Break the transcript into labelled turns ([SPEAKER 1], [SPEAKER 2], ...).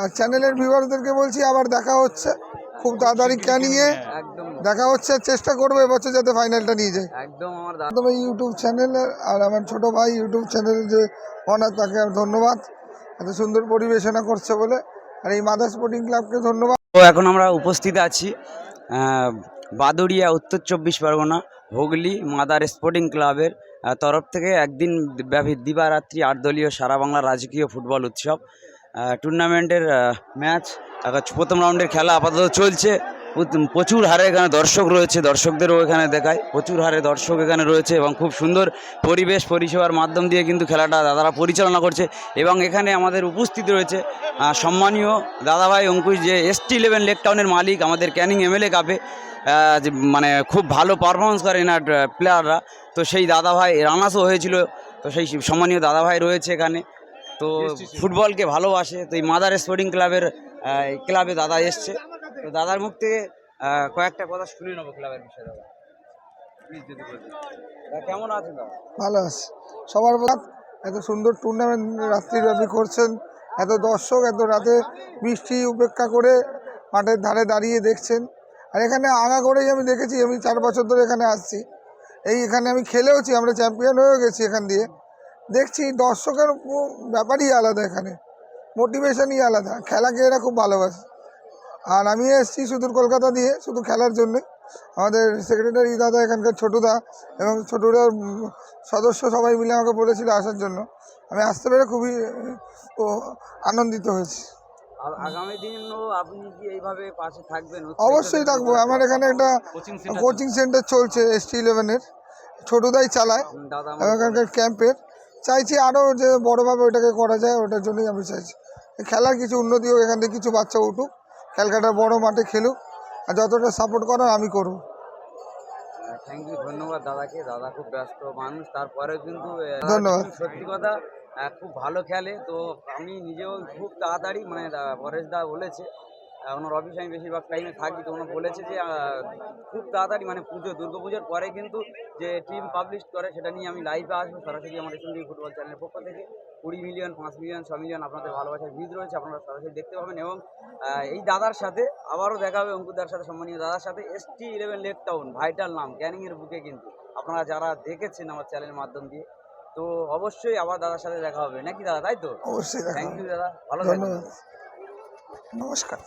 [SPEAKER 1] আর চ্যানেলের ভিউয়ারদেরকে বলছি আবার দেখা হচ্ছে খুব তাড়াতাড়ি ক্যানিংয়ে
[SPEAKER 2] একদম।
[SPEAKER 1] দেখা হচ্ছে চেষ্টা করব এবছর যাতে ফাইনালটা নিয়ে যায়
[SPEAKER 2] একদম আমার
[SPEAKER 1] ইউটিউব চ্যানেলের আর আমার ছোট ভাই ইউটিউব চ্যানেলের যে অনার তাকে ধন্যবাদ। এত সুন্দর পরিবেশনা করছে বলে। আর এই মাদার স্পোর্টিং ক্লাবকে ধন্যবাদ।
[SPEAKER 2] তো এখন আমরা উপস্থিত আছি বাদুড়িয়া উত্তর চব্বিশ পরগনা হুগলি মাদার স্পোর্টিং ক্লাবের তরফ থেকে একদিন ব্যাপী দিবারাত্রি আট দলীয় সারা বাংলা রাজকীয় ফুটবল উৎসব। টুর্নামেন্টের ম্যাচ। প্রথম রাউন্ডের খেলা আপাতত চলছে। প্রচুর হারে এখানে দর্শক রয়েছে, দর্শকদেরও এখানে দেখায়। প্রচুর হারে দর্শক এখানে রয়েছে এবং খুব সুন্দর পরিবেশ, পরিষেবার মাধ্যম দিয়ে কিন্তু খেলাটা দাদারা পরিচালনা করছে এবং এখানে আমাদের উপস্থিত রয়েছে সম্মানীয় দাদাভাই অঙ্কুশ যে এসটি ইলেভেন লেক টাউনের মালিক, আমাদের ক্যানিং এমএলএ কাপে মানে খুব ভালো পারফরমেন্স করে এনার প্লেয়াররা তো সেই দাদাভাই, রানাসও হয়েছিল। তো সেই সম্মানীয় দাদাভাই রয়েছে এখানে। তো ফুটবলকে ভালোবাসে তো এই মাদার স্পোর্টিং ক্লাবের এই ক্লাবে দাদা এসছে। তো দাদার মুখ থেকে কয়েকটা কথা শুনে নেব ক্লাবের বিষয়ে দাদা। কেমন আছেন দাদা?
[SPEAKER 1] ভালো আছে। সবার এত সুন্দর টুর্নামেন্ট রাত্রিব্যাপী করছেন এত দর্শক এত রাতে বৃষ্টি উপেক্ষা করে মাঠের ধারে দাঁড়িয়ে দেখছেন। আর এখানে আগা করেই আমি দেখেছি আমি চার বছর ধরে এখানে আসছি। এই এখানে আমি খেলেওছি আমরা চ্যাম্পিয়ন হয়েও গেছি এখান দিয়ে। দেখছি দর্শকের ব্যাপারই আলাদা এখানে। মোটিভেশনই আলাদা। খেলাকে এরা খুব ভালোবাসে। আর আমি এসেছি সুদূর কলকাতা দিয়ে শুধু খেলার জন্যে। আমাদের সেক্রেটারি দাদা এখানকার ছোটুদা এবং ছোটুদার সদস্য সবাই মিলে আমাকে বলেছিল আসার জন্য। আমি আসতে পেরে খুবই ও, আনন্দিত হয়েছি।
[SPEAKER 2] আগামী দিনও আপনি কি এইভাবে পাশে থাকবেন?
[SPEAKER 1] অবশ্যই থাকব। আমার এখানে একটা
[SPEAKER 2] কোচিং
[SPEAKER 1] সেন্টার চলছে এস টি ইলেভেনের ছোটুদাই চালায়। এখানকার ক্যাম্পের চাইছি আরও যে বড়োভাবে ওটাকে করা যায় ওটার জন্যই আমি চাইছি। খেলার কিছু উন্নতি হোক এখান থেকে কিছু বাচ্চা উঠুক ক্যালকাটা বড় মাঠে খেলুক আর যতটা সাপোর্ট করার আমি করব।
[SPEAKER 2] থ্যাংক ইউ ধন্যবাদ দাদাকে। দাদা খুব ব্যস্ত মানুষ তারপরেও কিন্তু
[SPEAKER 1] ধন্যবাদ।
[SPEAKER 2] সত্যি কথা খুব ভালো খেলে। তো আমি নিজেও খুব তাড়াতাড়ি মানে পরেশ দা বলেছে ওনার অফিসে আমি বেশিরভাগ টাইমে থাকি তো ওনার বলেছে যে খুব তাড়াতাড়ি মানে পুজো দুর্গা পুজোর পরে কিন্তু যে টিম পাবলিশ করে সেটা নিয়ে আমি লাইভে আসব সরাসরি আমার এখান থেকে ফুটবল চ্যানেলের পক্ষ থেকে। কুড়ি মিলিয়ন পাঁচ মিলিয়ন ছ মিলিয়ন আপনাদের ভালোবাসার ভিড় রয়েছে আপনারা সরাসরি দেখতে পাবেন এবং এই দাদার সাথে আবারও দেখা হবে অঙ্কুদার সাথে সম্মানীয় দাদার সাথে ST eleven Lake Town vital নাম ক্যানিংয়ের বুকে কিন্তু। আপনারা যারা দেখেছেন আমার চ্যানেলের মাধ্যম দিয়ে তো অবশ্যই আবার দাদার সাথে দেখা হবে। নাকি দাদা তাই তো?
[SPEAKER 1] অবশ্যই
[SPEAKER 2] থ্যাংক ইউ দাদা ভালো থাকবেন।
[SPEAKER 1] নমস্কার।